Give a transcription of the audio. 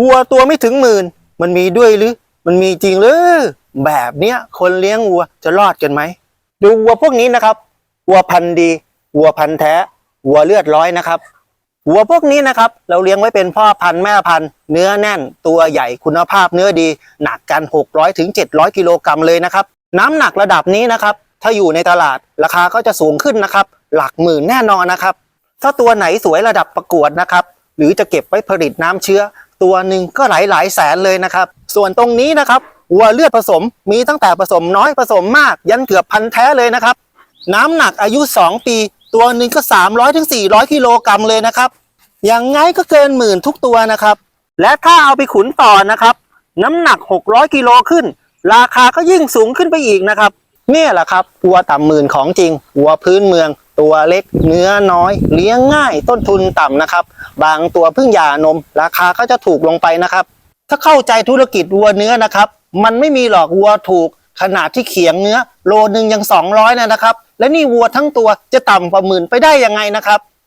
วัวตัวไม่ถึงหมื่น มันมีด้วยหรือ มันมีจริงหรือ แบบเนี้ยคนเลี้ยงวัวจะรอดกันไหม ดูวัวพวกนี้นะครับ วัวพันธุ์ดี วัวพันธุ์แท้ วัวเลือดร้อยนะครับวัวพวกนี้นะครับ เราเลี้ยงไว้เป็นพ่อพันธุ์แม่พันธุ์เนื้อแน่นตัวใหญ่คุณภาพเนื้อดี หนักกัน 600ถึง700 กิโลกรัมเลยนะครับ น้ำหนักระดับนี้นะครับ ถ้าอยู่ในตลาดราคาก็จะสูงขึ้นนะครับ หลักหมื่นแน่นอนนะครับ ถ้าตัวไหนสวยระดับประกวดนะครับ หรือจะเก็บไว้ผลิตน้ำเชื้อ ตัวหนึ่งก็หลายหลายแสนเลยนะครับ ส่วนตรงนี้นะครับวัวเลือดผสมมีตั้งแต่ผสมน้อยผสมมาก ยันเกือบพันแท้เลยนะครับ น้ำหนักอายุ 2 ปี ตัวหนึ่งก็ 300ถึง400กิโลกรัมเลยนะครับอย่างไงก็เกินหมื่นทุกตัวนะครับ และถ้าเอาไปขุนต่อนะครับ น้ำหนัก 600กิโลขึ้น ราคาก็ยิ่งสูงขึ้นไปอีกนะครับ เนี่ยแหละครับวัวต่ำหมื่นของจริงวัวพื้นเมือง ตัวเล็กเนื้อน้อย เลี้ยงง่ายต้นทุนต่ำนะครับ บางตัวเพิ่งหย่านม ราคาก็จะถูกลงไปนะครับ ถ้าเข้าใจธุรกิจวัวเนื้อนะครับ มันไม่มีหรอกวัวถูก ขนาดที่เขียงเนื้อ โลนึงยัง 200นะนะครับ และนี่วัวทั้งตัวจะต่ำกว่าหมื่นไปได้ยังไงนะครับ